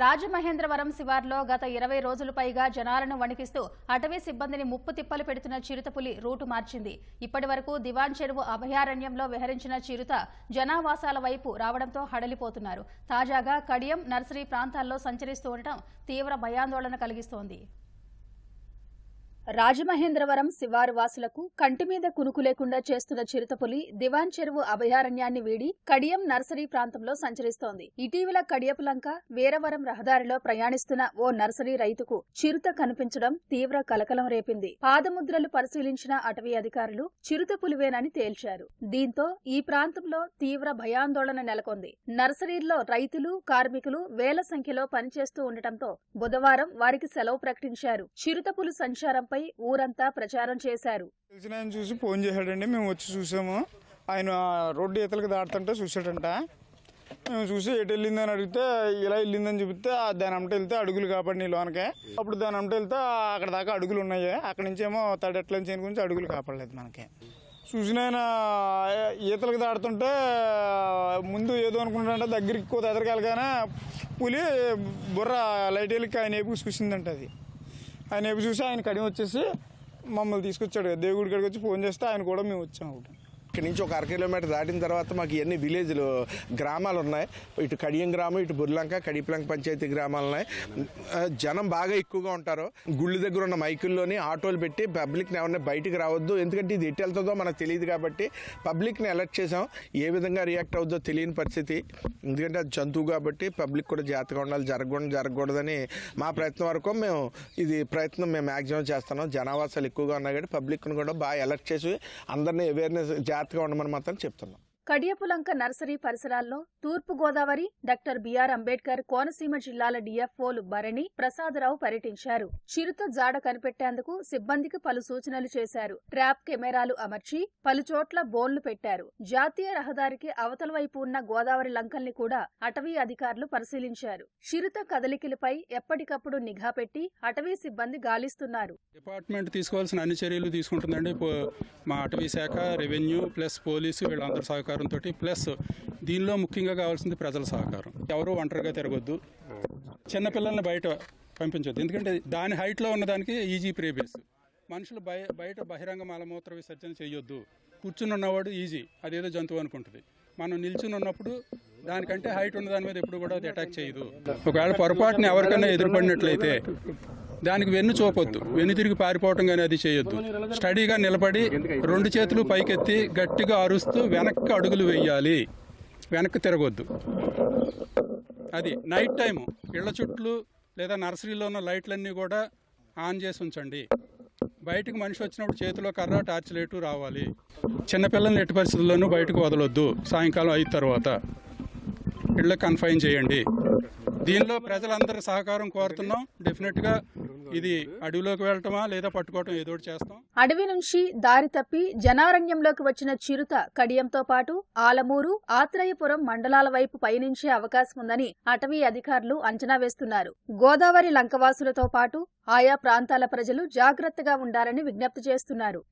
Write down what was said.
రాజమహేంద్రవరం శివార్లో గత ఇరవై రోజులు పైగా జనాలను వణికిస్తూ అటవీ సిబ్బందిని ముప్పు తిప్పలు పెడుతున్న చిరుతపులి రూటు మార్చింది. ఇప్పటి వరకు దివాన్ చెరువు అభయారణ్యంలో విహరించిన చిరుత జనావాసాల వైపు రావడంతో హడలిపోతున్నారు. తాజాగా కడియం నర్సరీ ప్రాంతాల్లో సంచరిస్తూ ఉండటం తీవ్ర భయాందోళన కలిగిస్తోంది. రాజమహేంద్రవరం శివారు వాసులకు కంటి మీద కునుకు లేకుండా చేస్తున్న చిరుతపులి దివాన్ చెరువు అభయారణ్యాన్ని వీడి కడియం నర్సరీ ప్రాంతంలో సంచరిస్తోంది. ఇటీవల కడియపులంక వీరవరం రహదారిలో ప్రయాణిస్తున్న ఓ నర్సరీ రైతుకు చిరుత కనిపించడం తీవ్ర కలకలం రేపింది. పాదముద్రలు పరిశీలించిన అటవీ అధికారులు చిరుతపులివేనని తేల్చారు. దీంతో ఈ ప్రాంతంలో తీవ్ర భయాందోళన నెలకొంది. నర్సరీల్లో రైతులు కార్మికులు వేల సంఖ్యలో పనిచేస్తూ ఉండటంతో బుధవారం వారికి సెలవు ప్రకటించారు. చిరుతపులు సంచారం ఘటనపై ఊరంతా ప్రచారం చేశారు. తెలిసిన ఆయన చూసి ఫోన్ చేశాడండి మేము వచ్చి చూసాము. ఆయన రోడ్డు ఈతలకు దాటుతుంటే చూసాడంట మేము చూసి ఎటు వెళ్ళిందని అడిగితే ఇలా వెళ్ళిందని చెబితే దాని అమ్మట వెళ్తే అడుగులు కాపాడి లోనకే. అప్పుడు దాని అమ్మట వెళ్తే అక్కడ దాకా అడుగులు ఉన్నాయి. అక్కడి నుంచేమో తడెట్ల నుంచి గురించి అడుగులు కాపాడలేదు మనకి. చూసిన ఆయన ఈతలకు దాడుతుంటే ముందు ఏదో అనుకుంటాడంటే దగ్గరికి కోత ఎదరికెళ్ళగానే పులి బుర్ర లైట్ వెళ్ళి ఆయన ఏపు చూసిందంట అది. ఆయన ఏపు చూసి ఆయన కడిగి వచ్చేసి మమ్మల్ని తీసుకొచ్చాడు దేవుడి కాడికి వచ్చి ఫోన్ చేస్తే ఆయన కూడా మేము వచ్చాము ఒకటి. ఇక్కడ నుంచి ఒక అర కిలోమీటర్ దాటిన తర్వాత మాకు ఇవన్నీ విలేజ్లు గ్రామాలు ఉన్నాయి. ఇటు కడియం గ్రామం ఇటు బుర్లంక కడిపలంక పంచాయతీ గ్రామాలు ఉన్నాయి. జనం బాగా ఎక్కువగా ఉంటారు. గుళ్ళ దగ్గర ఉన్న మైకుల్లోని ఆటోలు పెట్టి పబ్లిక్ని ఎవరిని బయటికి రావద్దు. ఎందుకంటే ఇది ఎటు వెళ్తుందో మనకు తెలియదు కాబట్టి పబ్లిక్ని అలర్ట్ చేసాం ఏ విధంగా రియాక్ట్ అవుద్దో తెలియని పరిస్థితి. ఎందుకంటే అది జంతువు కాబట్టి పబ్లిక్ కూడా జాగ్రత్తగా ఉండాలి. జరగకూడదు జరగకూడదని మా ప్రయత్నం వరకు మేము ఇది ప్రయత్నం మేము మ్యాక్సిమం చేస్తున్నాం. జనావాసాలు ఎక్కువగా ఉన్నాయి కాబట్టి పబ్లిక్ని కూడా బాగా అలర్ట్ చేసి అందరినీ అవేర్నెస్ జాగ్రత్తగా ఉండమని మాత్రం చెప్తున్నాం. కడియపులంక నర్సరీ పరిసరాల్లో తూర్పు గోదావరి డాక్టర్ బిఆర్ అంబేద్కర్ కోనసీమ జిల్లాల డిఎఫ్ఓలు భరణి ప్రసాదరావు పర్యటించారు. చిరుత జాడ కనిపెట్టేందుకు సిబ్బందికి పలు సూచనలు చేశారు. ట్రాప్ కెమెరాలు అమర్చి పలుచోట్ల బోన్లు పెట్టారు. జాతీయ రహదారికి అవతల వైపు ఉన్న గోదావరి లంకల్ని కూడా అటవీ అధికారులు పరిశీలించారు. చిరుత కదలికలపై ఎప్పటికప్పుడు నిఘా పెట్టి అటవీ సిబ్బంది గాలిస్తున్నారు. డిపార్ట్మెంట్ తీసుకోవాల్సిన అన్ని చర్యలు తీసుకుంటుందండి. మా అటవీ శాఖ రెవెన్యూ ప్లస్ పోలీసు వీళ్ళందరి సహకారంతో ప్లస్ దీనిలో ముఖ్యంగా కావాల్సింది ప్రజల సహకారం. ఎవరు ఒంటరిగా తిరగొద్దు. చిన్నపిల్లల్ని బయట పంపించొద్దు. ఎందుకంటే దాని హైట్లో ఉన్నదానికి ఈజీ ప్రేబేస్ మనుషులు బయ బయట బహిరంగ మలమూత్ర విసర్జన చేయొద్దు కూర్చుని ఉన్నవాడు ఈజీ. అదేదో జంతువు అనుకుంటుంది. మనం నిల్చుని ఉన్నప్పుడు దానికంటే హైట్ ఉన్న దాని మీద ఎప్పుడు కూడా అది అటాక్ చేయదు. ఒకవేళ పొరపాటున ఎవరికైనా ఎదురుపడినట్లయితే దానికి వెన్ను చూపొద్దు. వెన్ను తిరిగి పారిపోవటం కానీ అది చేయొద్దు. స్టడీగా నిలబడి రెండు చేతులు పైకెత్తి గట్టిగా అరుస్తూ వెనక్కి అడుగులు వేయాలి. వెనక్కి తిరగొద్దు. అది నైట్ టైము. ఇళ్ళ చుట్లు లేదా నర్సరీలో ఉన్న లైట్లన్నీ కూడా ఆన్ చేసి ఉంచండి. బయటకు మనిషి వచ్చినప్పుడు చేతిలో కర్ర టార్చ్ లైటు రావాలి. చిన్నపిల్లల్ని ఎట్టి పరిస్థితుల్లోనూ బయటకు వదలొద్దు. సాయంకాలం అయిన తర్వాత. ఇళ్ళకి కన్ఫైన్ చేయండి. దీనిలో ప్రజలందరి సహకారం కోరుతున్నాం. డెఫినెట్గా ఇది అడవిలోకి వెళ్ళటమా లేదా పట్టుకోవటం ఏదో చేస్తాం. అడవి నుంచి దారి తప్పి జనారణ్యంలోకి వచ్చిన చిరుత కడియంతో పాటు ఆలమూరు ఆత్రేయపురం మండలాల వైపు పయనించే అవకాశం ఉందని అటవీ అధికారులు అంచనా వేస్తున్నారు. గోదావరి లంకవాసులతో పాటు ఆయా ప్రాంతాల ప్రజలు జాగ్రత్తగా ఉండాలని విజ్ఞప్తి చేస్తున్నారు.